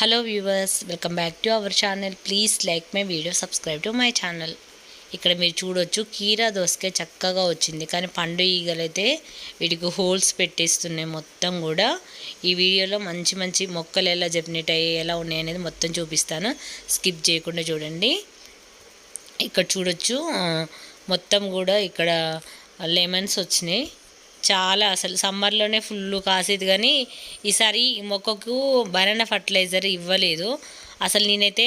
Hello viewers welcome back to our channel please like my video subscribe to my channel ఇక్కడ మీరు చూడొచ్చు కీరా దోసకాయ చక్కగా వచ్చింది. కానీ పండు ఈగలైతే వీటికి హోల్స్ పెట్టేస్తున్నాయి మొత్తం కూడా. ఈ వీడియోలో మంచి మంచి మొక్కలు ఎలా జెమినేట్ అయ్యి ఎలా ఉన్నాయి అనేది మొత్తం చూపిస్తాను. స్కిప్ చేయకుండా చూడండి. ఇక్కడ చూడొచ్చు మొత్తం కూడా ఇక్కడ లెమన్స్ వచ్చినాయి. చాలా అసలు సమ్మర్లోనే ఫుల్ కాసేది కానీ ఈసారి ఈ మొక్కకు బనానా ఫర్టిలైజర్ ఇవ్వలేదు. అసలు నేనైతే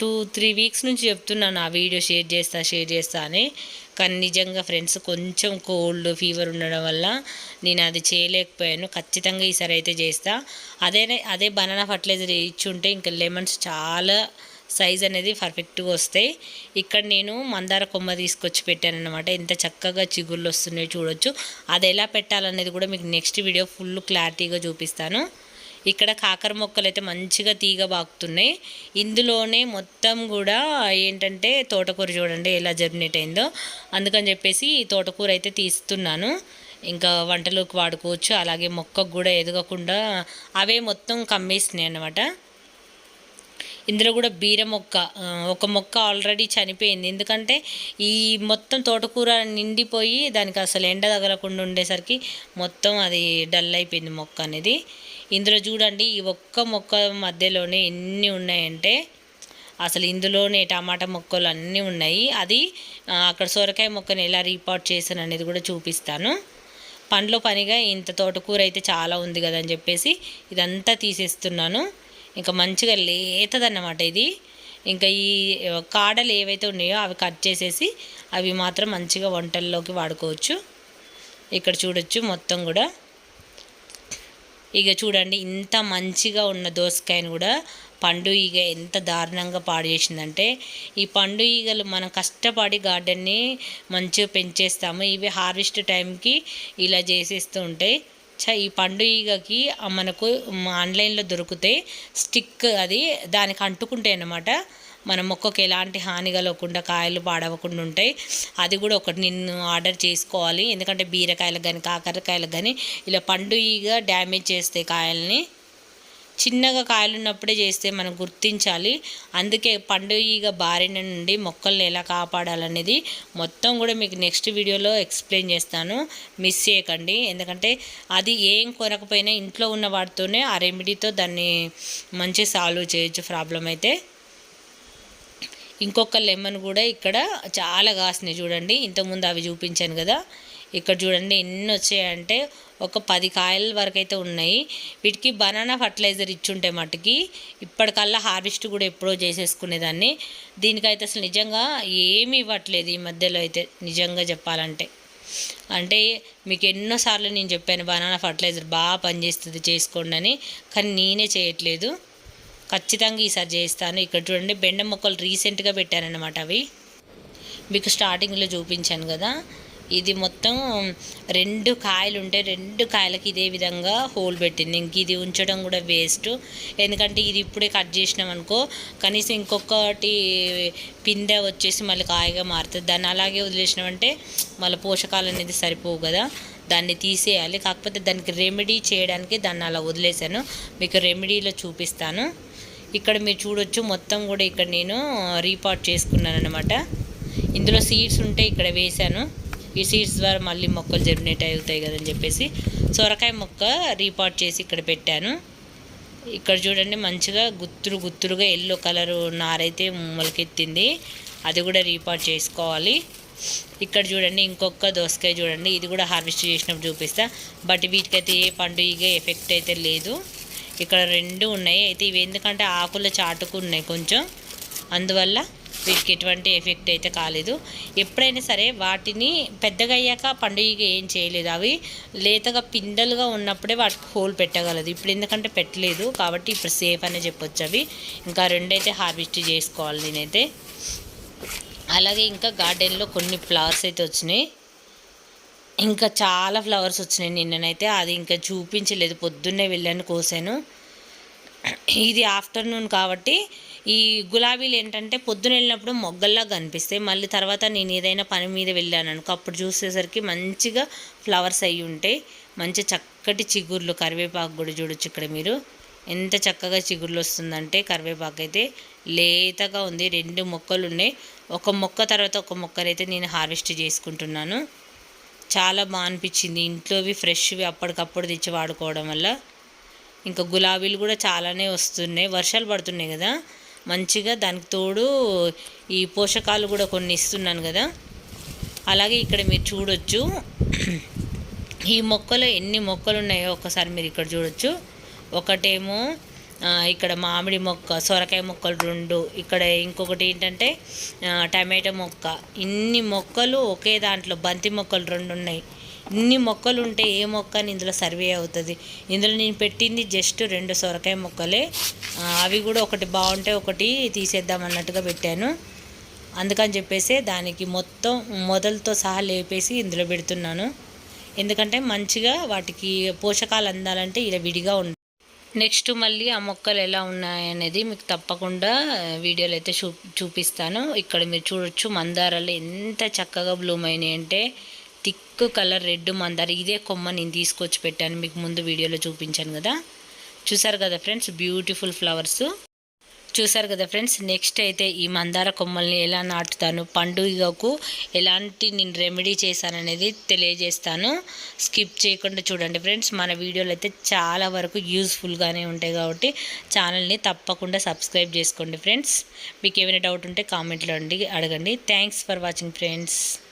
టూ త్రీ వీక్స్ నుంచి చెప్తున్నాను ఆ వీడియో షేర్ చేస్తా షేర్ చేస్తా అని. కానీ నిజంగా ఫ్రెండ్స్ కొంచెం కోల్డ్ ఫీవర్ ఉండడం వల్ల నేను అది చేయలేకపోయాను. ఖచ్చితంగా ఈసారి అయితే చేస్తా. అదే అదే బనానా ఫర్టిలైజర్ ఇచ్చుంటే ఇంకా లెమన్స్ చాలా సైజ్ అనేది పర్ఫెక్ట్గా వస్తాయి ఇక్కడ నేను మందార కొమ్మ తీసుకొచ్చి పెట్టాను అనమాట ఎంత చక్కగా చిగుళ్ళు వస్తున్నాయో చూడొచ్చు. అది ఎలా పెట్టాలనేది కూడా మీకు నెక్స్ట్ వీడియో ఫుల్ క్లారిటీగా చూపిస్తాను. ఇక్కడ కాకర మొక్కలు అయితే మంచిగా తీగ బాగుతున్నాయి ఇందులోనే మొత్తం కూడా ఏంటంటే తోటకూర చూడండి ఎలా జర్మినేట్ అయిందో. అందుకని చెప్పేసి ఈ తోటకూర అయితే తీస్తున్నాను. ఇంకా వంటలోకి వాడుకోవచ్చు. అలాగే మొక్కకు కూడా ఎదగకుండా అవే మొత్తం కమ్మేసినాయి అన్నమాట. ఇందులో కూడా బీర మొక్క ఒక మొక్క ఆల్రెడీ చనిపోయింది. ఎందుకంటే ఈ మొత్తం తోటకూర నిండిపోయి దానికి అసలు ఎండ తగలకుండా ఉండేసరికి మొత్తం అది డల్ అయిపోయింది మొక్క అనేది. ఇందులో చూడండి ఈ ఒక్క మొక్క మధ్యలోనే ఎన్ని ఉన్నాయంటే అసలు ఇందులోనే టమాటా మొక్కలు అన్నీ ఉన్నాయి. అది అక్కడ సొరకాయ మొక్కని ఎలా రీపాట్ చేశాను అనేది కూడా చూపిస్తాను. పండ్లో పనిగా ఇంత తోటకూర అయితే చాలా ఉంది కదా అని చెప్పేసి ఇదంతా తీసేస్తున్నాను. ఇంకా మంచిగా లేతదన్నమాట ఇది. ఇంకా ఈ కాడలు ఏవైతే ఉన్నాయో అవి కట్ చేసేసి అవి మాత్రం మంచిగా వంటల్లోకి వాడుకోవచ్చు. ఇక్కడ చూడొచ్చు మొత్తం కూడా. ఇక చూడండి ఇంత మంచిగా ఉన్న దోసకాయను కూడా పండు ఈగ ఎంత దారుణంగా పాడు చేసిందంటే ఈ పండు ఈగలు మనం కష్టపడి గార్డెన్ని మంచిగా పెంచేస్తాము. ఇవి హార్వెస్ట్ టైంకి ఇలా చేసేస్తూ ఉంటాయి ఈ పండు ఈగకి మనకు ఆన్లైన్లో దొరికితే స్టిక్ అది దానికి అంటుకుంటాయి అన్నమాట. మన మొక్కకు ఎలాంటి హాని కలగకుండా కాయలు పాడవకుండా ఉంటాయి. అది కూడా ఒకటి నిన్ను ఆర్డర్ చేసుకోవాలి. ఎందుకంటే బీరకాయలకు కానీ కాకరకాయలకు కానీ ఇలా పండు ఈగ డ్యామేజ్ చేస్తాయి కాయల్ని. చిన్నగా కాయలున్నప్పుడే చేస్తే మనం గుర్తించాలి. అందుకే పండు ఈగ బారిన నుండి మొక్కల్ని ఎలా కాపాడాలనేది మొత్తం కూడా మీకు నెక్స్ట్ వీడియోలో ఎక్స్ప్లెయిన్ చేస్తాను. మిస్ చేయకండి. ఎందుకంటే అది ఏం కొనకపోయినా ఇంట్లో ఉన్న వాటితోనే ఆ రెమెడీతో దాన్ని మంచి సాల్వ్ చేయొచ్చు ప్రాబ్లం అయితే. ఇంకొక లెమన్ కూడా ఇక్కడ చాలా కాసినాయి చూడండి. ఇంతకుముందు అవి చూపించాను కదా. ఇక్కడ చూడండి ఎన్ని వచ్చాయంటే ఒక పది కాయల వరకు అయితే ఉన్నాయి. వీటికి బనానా ఫర్టిలైజర్ ఇచ్చుంటే మట్టుకి ఇప్పటికల్లా హార్వెస్ట్ కూడా ఎప్పుడో చేసేసుకునేదాన్ని. దీనికైతే అసలు నిజంగా ఏమీ ఇవ్వట్లేదు ఈ మధ్యలో అయితే నిజంగా చెప్పాలంటే. అంటే మీకు ఎన్నోసార్లు నేను చెప్పాను బనానా ఫర్టిలైజర్ బాగా పనిచేస్తుంది చేసుకోండి అని కానీ నేనే చేయట్లేదు. ఖచ్చితంగా ఈసారి చేస్తాను. ఇక్కడ చూడండి బెండ మొక్కలు రీసెంట్గా పెట్టానన్నమాట అవి. మీకు స్టార్టింగ్లో చూపించాను కదా. ఇది మొత్తం రెండు కాయలు ఉంటే రెండు కాయలకి ఇదే విధంగా హోల్ పెట్టింది. ఇంక ఇది ఉంచడం కూడా వేస్ట్. ఎందుకంటే ఇది ఇప్పుడే కట్ చేసినాం అనుకో కనీసం ఇంకొకటి పిందె వచ్చేసి మళ్ళీ కాయగా మారుతుంది. దాన్ని అలాగే వదిలేసినామంటే మళ్ళీ పోషకాలు అనేది సరిపోవు కదా. దాన్ని తీసేయాలి. కాకపోతే దానికి రెమెడీ చేయడానికి దాన్ని అలా వదిలేసాను మీకు రెమెడీలో చూపిస్తాను. ఇక్కడ మీరు చూడొచ్చు మొత్తం కూడా ఇక్కడ నేను రీపాట్ చేసుకున్నాను అనమాట ఇందులో సీడ్స్ ఉంటే ఇక్కడ వేశాను. ఈ సీడ్స్ ద్వారా మళ్ళీ మొక్కలు జర్మినేట్ అవుతాయి కదని చెప్పేసి సొరకాయ మొక్క రీపాట్ చేసి ఇక్కడ పెట్టాను. ఇక్కడ చూడండి మంచిగా గుత్తురు గుత్తురుగా ఎల్లో కలరు నారైతే మొలకెత్తింది అది కూడా రీపాట్ చేసుకోవాలి. ఇక్కడ చూడండి ఇంకొక దోసకాయ చూడండి ఇది కూడా హార్వెస్ట్ చేసినప్పుడు చూపిస్తా. బట్ వీటికైతే ఏ పండుగ ఎఫెక్ట్ అయితే లేదు. ఇక్కడ రెండు ఉన్నాయి. అయితే ఇవి ఎందుకంటే ఆకులు చాటుకున్నాయి కొంచెం. అందువల్ల వీటికి ఎటువంటి ఎఫెక్ట్ అయితే కాలేదు. ఎప్పుడైనా సరే వాటిని పెద్దగా అయ్యాక పండుగ ఏం చేయలేదు. అవి లేతగా పిందెలుగా ఉన్నప్పుడే వాటికి హోల్ పెట్టగలదు. ఇప్పుడు ఎందుకంటే పెట్టలేదు కాబట్టి ఇప్పుడు సేఫ్ అనే చెప్పొచ్చు అవి. ఇంకా రెండైతే హార్వెస్ట్ చేసుకోవాలి నేనైతే. అలాగే ఇంకా గార్డెన్లో కొన్ని ఫ్లవర్స్ అయితే వచ్చినాయి. ఇంకా చాలా ఫ్లవర్స్ వచ్చినాయి. నిన్ననైతే అది ఇంకా చూపించలేదు. పొద్దున్నే వెళ్ళాను కోసాను. ఇది ఆఫ్టర్నూన్ కాబట్టి ఈ గులాబీలు ఏంటంటే పొద్దున వెళ్ళినప్పుడు మొగ్గల్లా కనిపిస్తాయి. మళ్ళీ తర్వాత నేను ఏదైనా పని మీద వెళ్ళాను అనుకో అప్పుడు చూసేసరికి మంచిగా ఫ్లవర్స్ అయ్యి ఉంటాయి మంచి చక్కటి చిగుర్లు కరివేపాకు కూడా చూడొచ్చు ఇక్కడ మీరు. ఎంత చక్కగా చిగుర్లు వస్తుందంటే కరివేపాకు అయితే లేతగా ఉంది. రెండు మొక్కలు ఉన్నాయి. ఒక మొక్క తర్వాత ఒక మొక్కనైతే నేను హార్వెస్ట్ చేసుకుంటున్నాను. చాలా బాగా అనిపించింది. ఇంట్లోవి ఫ్రెష్వి అప్పటికప్పుడు తెచ్చి వాడుకోవడం వల్ల. ఇంకా గులాబీలు కూడా చాలానే వస్తున్నాయి. వర్షాలు పడుతున్నాయి కదా. మంచిగా దానికి తోడు ఈ పోషకాలు కూడా కొన్ని ఇస్తున్నాను కదా. అలాగే ఇక్కడ మీరు చూడొచ్చు. ఈ మొక్కలు ఎన్ని మొక్కలు ఉన్నాయో ఒకసారి మీరు ఇక్కడ చూడొచ్చు. ఒకటేమో ఇక్కడ మామిడి మొక్క సొరకాయ మొక్కలు రెండు. ఇక్కడ ఇంకొకటి ఏంటంటే టమాటా టమాటో మొక్క. ఇన్ని మొక్కలు ఒకే దాంట్లో బంతి మొక్కలు రెండు ఉన్నాయి. ఇన్ని మొక్కలు ఉంటే ఏ మొక్క అని ఇందులో సర్వే అవుతుంది. ఇందులో నేను పెట్టింది జస్ట్ రెండు సొరకాయ మొక్కలే. అవి కూడా ఒకటి బాగుంటే ఒకటి తీసేద్దాం అన్నట్టుగా పెట్టాను. అందుకని చెప్పేసి దానికి మొత్తం మొదలతో సహా లేపేసి ఇందులో పెడుతున్నాను. ఎందుకంటే మంచిగా వాటికి పోషకాలు అందాలంటే ఇలా విడిగా ఉండాలి నెక్స్ట్ మళ్ళీ ఆ మొక్కలు ఎలా ఉన్నాయనేది మీకు తప్పకుండా వీడియోలు అయితే చూ చూపిస్తాను. ఇక్కడ మీరు చూడొచ్చు మందారాలు ఎంత చక్కగా బ్లూమ్ అయినాయి అంటే థిక్ కలర్ రెడ్ మందార ఇదే కొమ్మ నేను తీసుకొచ్చి పెట్టాను మీకు ముందు వీడియోలో చూపించాను కదా. చూసారు కదా ఫ్రెండ్స్ బ్యూటిఫుల్ ఫ్లవర్స్. చూసారు కదా ఫ్రెండ్స్ నెక్స్ట్ అయితే ఈ మందార కొమ్మల్ని ఎలా నాటుతాను పండుగకు ఎలాంటి నేను రెమెడీ చేశాననేది తెలియజేస్తాను. స్కిప్ చేయకుండా చూడండి ఫ్రెండ్స్ మన వీడియోలు అయితే చాలా వరకు యూస్ఫుల్గానే ఉంటాయి కాబట్టి ఛానల్ని తప్పకుండా సబ్స్క్రైబ్ చేసుకోండి ఫ్రెండ్స్. మీకు ఏమైనా డౌట్ ఉంటే కామెంట్లో అండి అడగండి. Thanks for watching friends